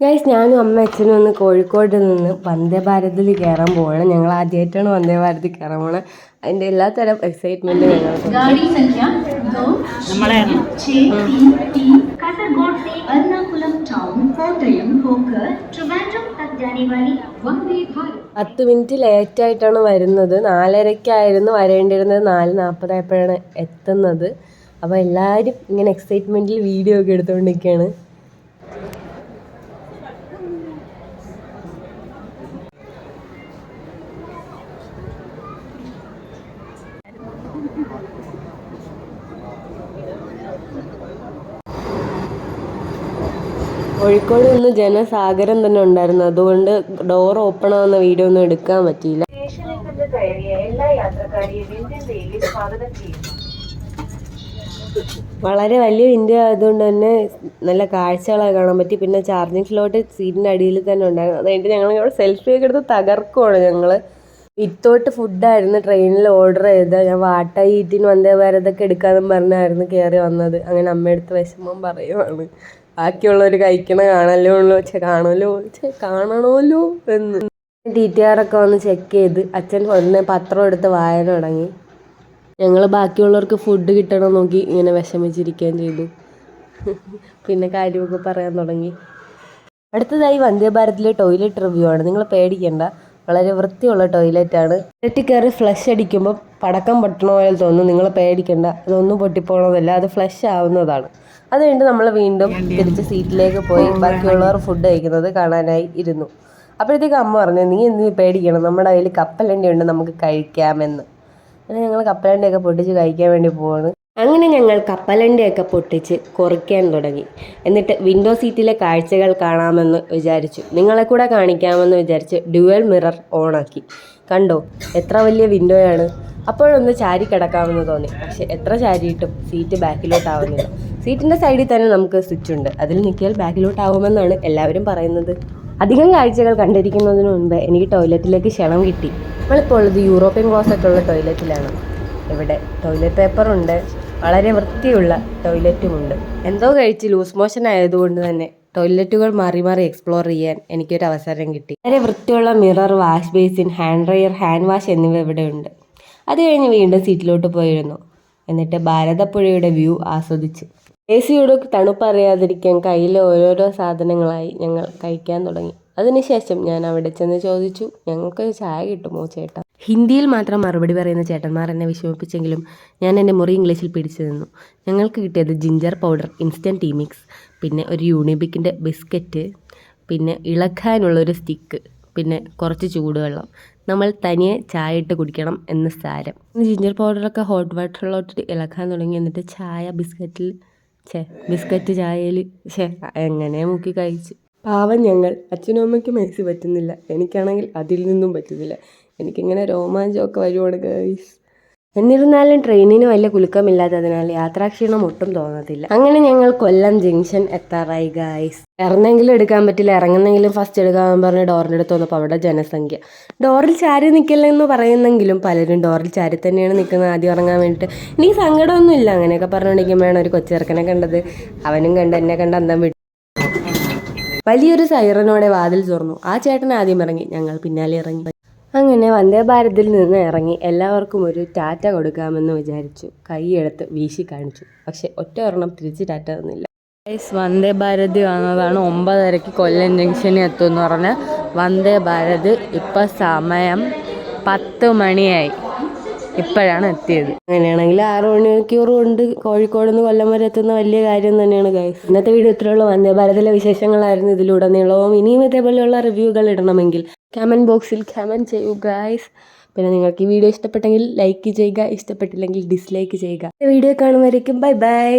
Guys ഞാനും അമ്മ അച്ഛനും ഒന്ന് കോഴിക്കോട് നിന്ന് വന്ദേ ഭാരതിൽ കയറാൻ പോകണം ഞങ്ങൾ ആദ്യമായിട്ടാണ് വന്ദേ ഭാരതിൽ കയറാൻ പോകണം അതിന്റെ എല്ലാ തരം എക്സൈറ്റ്മെന്റും ഞങ്ങൾ പത്ത് മിനിറ്റ് ലേറ്റ് ആയിട്ടാണ് വരുന്നത്. നാലരക്കായിരുന്നു വരേണ്ടിരുന്നത് നാല് നാൽപ്പതായപ്പോഴാണ് എത്തുന്നത്. അപ്പോൾ എല്ലാവരും ഇങ്ങനെ എക്സൈറ്റ്മെന്റിൽ വീഡിയോ ഒക്കെ എടുത്തുകൊണ്ടിരിക്കുകയാണ് കോഴിക്കോട് നിന്ന് ജനസാഗരം തന്നെ ഉണ്ടായിരുന്നു. അതുകൊണ്ട് ഡോർ ഓപ്പൺ ആവുന്ന വീഡിയോ ഒന്നും എടുക്കാൻ പറ്റിയില്ല. സ്റ്റേഷനിൽ നിന്ന് കയറിയ എല്ലാ യാത്രക്കാരെയും ഇന്ത്യൻ റെയിൽവേ സ്വാഗതം ചെയ്യുന്നു. വളരെ വലിയ വിൻഡോ ആയതുകൊണ്ട് തന്നെ നല്ല കാഴ്ചകളൊക്കെ കാണാൻ പറ്റി. പിന്നെ ചാർജിങ് സ്ലോട്ട് സീറ്റിന്റെ അടിയിൽ തന്നെ ഉണ്ടായിരുന്നു. അതുകഴിഞ്ഞിട്ട് ഞങ്ങൾ ഇവിടെ സെൽഫി ഒക്കെ എടുത്ത് തകർക്കുവാണ് ഞങ്ങൾ ഇത്തോട്ട് ഫുഡായിരുന്നു ട്രെയിനിൽ ഓർഡർ ചെയ്ത ഞാൻ വാട്ട ഈറ്റിന് വന്ദേ ഭാരതൊക്കെ എടുക്കാമെന്ന് പറഞ്ഞായിരുന്നു കയറി വന്നത്. അങ്ങനെ അമ്മയെടുത്ത് വിഷമം പറയുവാണ്. ബാക്കിയുള്ളവർ കഴിക്കണ കാണല്ലോ കാണല്ലോ കാണണമല്ലോ എന്ന്. ടി ടി ആറൊക്കെ വന്ന് ചെക്ക് ചെയ്ത്. അച്ഛൻ ഉടനെ പത്രം എടുത്ത് വായന തുടങ്ങി. ഞങ്ങൾ ബാക്കിയുള്ളവർക്ക് ഫുഡ് കിട്ടണം നോക്കി ഇങ്ങനെ വിഷമിച്ചിരിക്കുകയും ചെയ്തു. പിന്നെ കാര്യമൊക്കെ പറയാൻ തുടങ്ങി. അടുത്തതായി വന്ദേ ഭാരതിലെ ടോയ്ലറ്റ് റിവ്യൂ ആണ്. നിങ്ങൾ പേടിക്കണ്ട. വളരെ വൃത്തിയുള്ള ടോയ്ലറ്റ് ആണ് ടോയ്ലറ്റിൽ കയറി ഫ്ലഷ് അടിക്കുമ്പോൾ പടക്കം പൊട്ടണ പോലെ തോന്നും. നിങ്ങൾ പേടിക്കണ്ട. അതൊന്നും പൊട്ടിപ്പോണതല്ല. അത് ഫ്ലഷ് ആവുന്നതാണ്. അത് കഴിഞ്ഞ് നമ്മൾ വീണ്ടും തിരിച്ച് സീറ്റിലേക്ക് പോയി ബാക്കിയുള്ളവർ ഫുഡ് കഴിക്കുന്നത് കാണാനായി ഇരുന്നു. അപ്പോഴത്തേക്ക് അമ്മ പറഞ്ഞു നീ എന്ത് പേടിക്കണം? നമ്മുടെ കയ്യിൽ കപ്പലണ്ടി ഉണ്ട് നമുക്ക് കഴിക്കാമെന്ന്. അങ്ങനെ ഞങ്ങൾ കപ്പലണ്ടിയൊക്കെ പൊട്ടിച്ച് കഴിക്കാൻ വേണ്ടി പോവാണ്. അങ്ങനെ ഞങ്ങൾ കപ്പലണ്ടിയൊക്കെ പൊട്ടിച്ച് കുറിക്കാൻ തുടങ്ങി. എന്നിട്ട് വിൻഡോ സീറ്റിലെ കാഴ്ചകൾ കാണാമെന്ന് വിചാരിച്ചു. നിങ്ങളെ കൂടെ കാണിക്കാമെന്ന് വിചാരിച്ച് ഡ്യുവൽ മിറർ ഓണാക്കി. കണ്ടോ? എത്ര വലിയ വിൻഡോയാണ് അപ്പോഴൊന്ന് ചാരി കിടക്കാമെന്ന് തോന്നി. പക്ഷെ എത്ര ചാരിയിട്ടും സീറ്റ് ബാക്കിലോട്ടാവുന്നില്ല. സീറ്റിന്റെ സൈഡിൽ തന്നെ നമുക്ക് സ്വിച്ച് ഉണ്ട്. അതിൽ നിൽക്കിയാൽ ബാക്കിലോട്ടാവുമെന്നാണ് എല്ലാവരും പറയുന്നത്. അധികം കാഴ്ചകൾ കണ്ടിരിക്കുന്നതിന് മുൻപ് എനിക്ക് ടോയ്ലറ്റിലേക്ക് ക്ഷണം കിട്ടി. നമ്മളിപ്പോൾ ഉള്ളത് യൂറോപ്യൻ ക്ലോസറ്റ് ഉള്ള ടോയ്ലറ്റിലാണ് ഇവിടെ ടോയ്ലറ്റ് പേപ്പറുണ്ട് വളരെ വൃത്തിയുള്ള ടോയ്ലറ്റുമുണ്ട്. എന്തോ കഴിച്ച് ലൂസ് മോഷൻ ആയതുകൊണ്ട് തന്നെ ടോയ്ലറ്റുകൾ മാറി മാറി എക്സ്പ്ലോർ ചെയ്യാൻ എനിക്കൊരു അവസരം കിട്ടി. വളരെ വൃത്തിയുള്ള mirror wash basin hand dryer hand wash എന്നിവ ഇവിടെയുണ്ട് അത് കഴിഞ്ഞ് വീണ്ടും സീറ്റിലോട്ട് പോയിരുന്നു. എന്നിട്ട് ഭാരതപ്പുഴയുടെ വ്യൂ ആസ്വദിച്ച്. എ സിയോട് തണുപ്പറിയാതിരിക്കാൻ കയ്യിലെ ഓരോരോ സാധനങ്ങളായി ഞങ്ങൾ കഴിക്കാൻ തുടങ്ങി. അതിനുശേഷം ഞാൻ അവിടെ ചെന്ന് ചോദിച്ചു ഞങ്ങൾക്ക് ചായ കിട്ടുമോ ചേട്ടാ? ഹിന്ദിയിൽ മാത്രം മറുപടി പറയുന്ന ചേട്ടന്മാർ എന്നെ വിഷമിപ്പിച്ചെങ്കിലും ഞാൻ എന്റെ മുറി ഇംഗ്ലീഷിൽ പിടിച്ചു നിന്നു. ഞങ്ങൾക്ക് കിട്ടിയത് ginger powder instant tea mix പിന്നെ ഒരു യൂണിബിക്കിന്റെ ബിസ്ക്കറ്റ് പിന്നെ ഇളക്കാനുള്ള ഒരു സ്റ്റിക്ക് പിന്നെ കുറച്ച് ചൂടുവെള്ളം. നമ്മൾ തനിയെ ചായ ഇട്ട് കുടിക്കണം എന്ന് സാരം. ജിഞ്ചർ പൗഡറൊക്കെ ഹോട്ട് വാട്ടറിലോട്ട് ഇളക്കാൻ തുടങ്ങി. എന്നിട്ട് ചായ ബിസ്ക്കറ്റിൽ ഛേ ബിസ്ക്കറ്റ് ചായയിൽ ഛേ എങ്ങനെ മുക്കി കഴിച്ചു. പാവം ഞങ്ങൾ. അച്ഛനും അമ്മയ്ക്കും മനസ്സിൽ പറ്റുന്നില്ല. എനിക്കാണെങ്കിൽ അതിൽ നിന്നും പറ്റുന്നില്ല. എനിക്കിങ്ങനെ രോമാഞ്ചമൊക്കെ വരുവാണ് ഗൈസ് എന്നിരുന്നാലും ട്രെയിനിന് വലിയ കുലുക്കമില്ലാത്തതിനാൽ യാത്രാക്ഷീണം ഒട്ടും തോന്നത്തില്ല. അങ്ങനെ ഞങ്ങൾ കൊല്ലം ജംഗ്ഷൻ എത്താറായി ഗായ്സ് ഇറങ്ങെങ്കിലും എടുക്കാൻ പറ്റില്ല. ഇറങ്ങുന്നെങ്കിലും ഫസ്റ്റ് എടുക്കാൻ പറഞ്ഞ് ഡോറിന്റെ അടുത്ത് വന്നപ്പോൾ അവിടെ ജനസംഖ്യ. ഡോറിൽ ചാരി നിൽക്കില്ലെന്ന് പറയുന്നെങ്കിലും പലരും ഡോറിൽ ചാരി തന്നെയാണ് നിൽക്കുന്നത് ആദ്യം ഇറങ്ങാൻ വേണ്ടിയിട്ട് എനിക്ക് സങ്കടമൊന്നുമില്ല. അങ്ങനെയൊക്കെ പറഞ്ഞുകൊണ്ടിരിക്കുമ്പോഴാണ് ഒരു കൊച്ചിറക്കനെ കണ്ടത്. അവനും കണ്ട് എന്നെ കണ്ട് അന്തം വിട്ടു. വലിയൊരു സൈറനോടെ വാതിൽ തുറന്നു. ആ ചേട്ടൻ ആദ്യം ഇറങ്ങി. ഞങ്ങൾ പിന്നാലെ ഇറങ്ങി. അങ്ങനെ വന്ദേ ഭാരതിൽ നിന്ന് ഇറങ്ങി എല്ലാവർക്കും ഒരു ടാറ്റ കൊടുക്കാമെന്ന് വിചാരിച്ചു. കൈയെടുത്ത് വീശി കാണിച്ചു. പക്ഷെ ഒറ്റ ഒരെണ്ണം തിരിച്ച് ടാറ്റ തന്നില്ല. വന്ദേ ഭാരത് വന്നതാണ്. ഒമ്പതരയ്ക്ക് കൊല്ലം ജംഗ്ഷനിൽ എത്തുമെന്ന് പറഞ്ഞ് വന്ദേ ഭാരത് ഇപ്പം സമയം പത്ത് മണിയായി. ഇപ്പോഴാണ് എത്തിയത്. അങ്ങനെയാണെങ്കിൽ ആറ് മണിക്കൂർ കൊണ്ട് കോഴിക്കോട് നിന്ന് കൊല്ലം വരെ എത്തുന്ന വലിയ കാര്യം തന്നെയാണ് ഗൈസ് ഇന്നത്തെ വീഡിയോ ഇത്രയുള്ള വന്ദേ ഭാരതിലെ വിശേഷങ്ങളായിരുന്നു ഇതിലുടനീളവും. ഇനിയും ഇതേപോലെയുള്ള റിവ്യൂകൾ ഇടണമെങ്കിൽ കമന്റ് ബോക്സിൽ കമന്റ് ചെയ്യൂ ഗായ്സ് പിന്നെ നിങ്ങൾക്ക് ഈ വീഡിയോ ഇഷ്ടപ്പെട്ടെങ്കിൽ ലൈക്ക് ചെയ്യുക ഇഷ്ടപ്പെട്ടില്ലെങ്കിൽ ഡിസ്ലൈക്ക് ചെയ്യുക. വീഡിയോ കാണുമായിരിക്കും ബൈ ബൈ